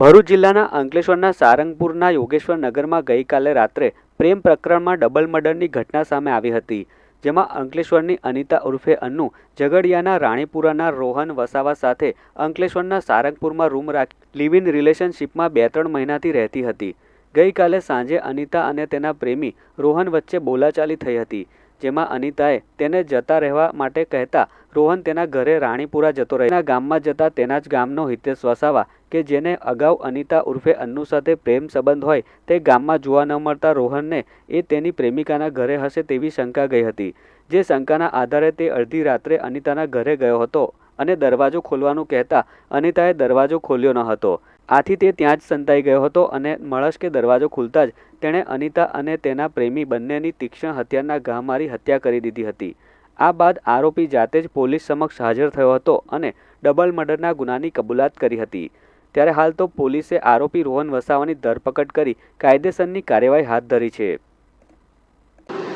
ભરૂચ જિલ્લાના અંકલેશ્વરના સારંગપુરના યોગેશ્વર નગરમાં ગઈકાલે રાત્રે પ્રેમ પ્રકરણમાં ડબલ મર્ડરની ઘટના સામે આવી હતી, જેમાં અંકલેશ્વરની અનિતા ઉર્ફે અન્નુ, ઝઘડિયાના રાણીપુરાના રોહન વસાવા સાથે અંકલેશ્વરના સારંગપુરમાં રૂમ રાખી લિવ ઇન રિલેશનશિપમાં બે ત્રણ મહિનાથી રહેતી હતી. ગઈકાલે સાંજે અનિતા અને તેના પ્રેમી રોહન વચ્ચે બોલાચાલી થઈ હતી. જેમાં અનિતાએ તેને જતા રહેવા માટે કહેતા, રોહન તેના ઘરે રાણીપુરા જતો રહ્યો ગામમાં જતા તેના જ ગામનો હિતેશ વસાવા, કે જેને અગાઉ અનિતા ઉર્ફે અન્નુ સાથે પ્રેમ સંબંધ હોય, તે ગામમાં જોવા ન મળતા રોહનને એ તેની પ્રેમિકાના ઘરે હશે તેવી શંકા ગઈ હતી. જે શંકાના આધારે તે અડધી રાત્રે અનિતાના ઘરે ગયો હતો અને દરવાજો ખોલવાનું કહેતા અનિતાએ દરવાજો ખોલ્યો ન હતો. આથી તે ત્યાં જ સંતાઈ ગયો હતો અને મળસ્કે દરવાજો ખુલતા જ તેણે અનિતા અને તેના પ્રેમી બંનેની તીક્ષ્ણ હથિયારના ઘા મારી હત્યા કરી દીધી હતી. આ બાદ આરોપી જાતે જ પોલીસ સમક્ષ હાજર થયો હતો અને ડબલ મર્ડરના ગુનાની કબૂલાત કરી હતી. ત્યારે હાલ તો પોલીસે આરોપી રોહન વસાવાની ધરપકડ કરી કાયદેસરની કાર્યવાહી હાથ ધરી છે.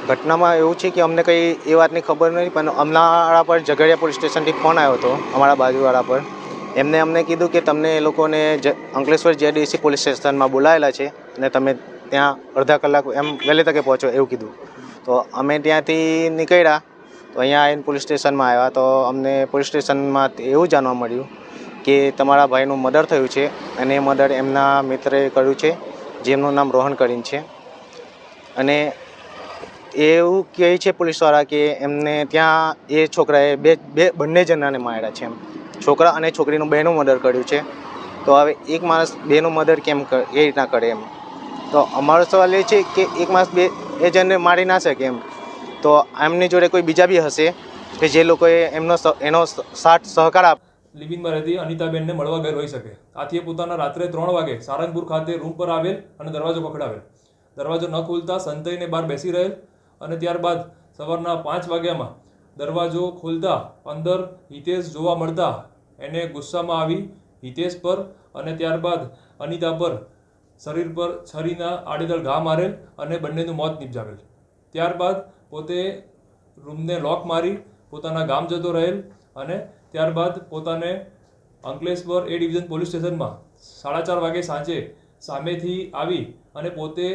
ઘટનામાં એવું છે કે અમને કંઈ એ વાતની ખબર નહીં, પણ અમારા પર ઝઘડિયા પોલીસ સ્ટેશનથી ફોન આવ્યો હતો, અમારા બાજુવાળા પર. એમને અમને કીધું કે તમને એ લોકોને જ અંકલેશ્વર જેડીસી પોલીસ સ્ટેશનમાં બોલાયેલા છે અને તમે ત્યાં અડધા કલાક એમ વહેલી તકે પહોંચો એવું કીધું. તો અમે ત્યાંથી નીકળ્યા, તો અહીંયા આવીને પોલીસ સ્ટેશનમાં આવ્યા. તો અમને પોલીસ સ્ટેશનમાં એવું જાણવા મળ્યું કે તમારા ભાઈનું મર્ડર થયું છે અને એ મર્ડર એમના મિત્રે કર્યું છે, જેમનું નામ રોહન કરીને છે. અને એવું કહે છે પોલીસવાળા કે એમને ત્યાં એ છોકરાએ બે બે, બંને જણાને માર્યા છે એમ. છોકરા અને છોકરીનું બેનું મર્ડર કર્યું છે. તો હવે એક માણસ બેનું મર્ડર કેમ કરે એ રીતના કરે એમ. તો અમારો સવાલ એ છે કે એક માણસ બે એ જણને મારી ના શકે એમ. તો એમની જોડે કોઈ બીજા બી હશે? કે જે લોકોએ એમનો એનો સાથ સહકાર આપ, લિવિંગમાં રહેતી અનિતાબેનને મળવા ગયેલ હોઈ શકે. આથી એ પોતાના રાત્રે ત્રણ વાગે સારંગપુર ખાતે રૂમ પર આવેલ અને દરવાજો પકડાવેલ દરવાજો ન ખોલતા સંતયને બહાર બેસી રહેલ અને ત્યારબાદ સવારના પાંચ વાગ્યામાં દરવાજો ખોલતા અંદર હિતેશ જોવા મળતા એને ગુસ્સામાં આવી હિતેશ પર અને ત્યારબાદ અનિતા પર શરીર પર છરીના આડેદળ ઘા મારેલ અને બંનેનું મોત નિપજાવેલ. ત્યારબાદ પોતે રૂમને લોક મારી પોતાના ગામ જતો રહેલ અને ત્યારબાદ પોતાને અંકલેશ્વર એ ડિવિઝન પોલીસ સ્ટેશનમાં સાડા ચાર વાગે સાંજે સામેથી આવી અને પોતે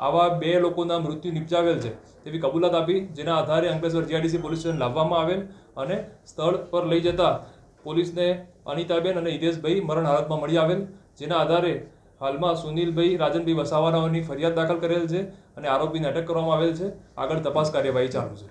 આવા બે લોકોના મૃત્યુ નિપજાવેલ છે તેવી કબૂલાત આપી, જેના આધારે અંકલેશ્વર જીઆઈડીસી પોલીસ સ્ટેશન લાવવામાં આવેલ અને સ્થળ પર લઈ જતા પોલીસને અનિતાબેન અને હિતેશભાઈ મરણ હાલતમાં મળી આવેલ, જેના આધારે હાલમાં સુનિલભાઈ, રાજનભાઈ વસાવાનાઓની ફરિયાદ દાખલ કરેલ છે અને આરોપીને અટક કરવામાં આવેલ છે. આગળ તપાસ કાર્યવાહી ચાલુ છે.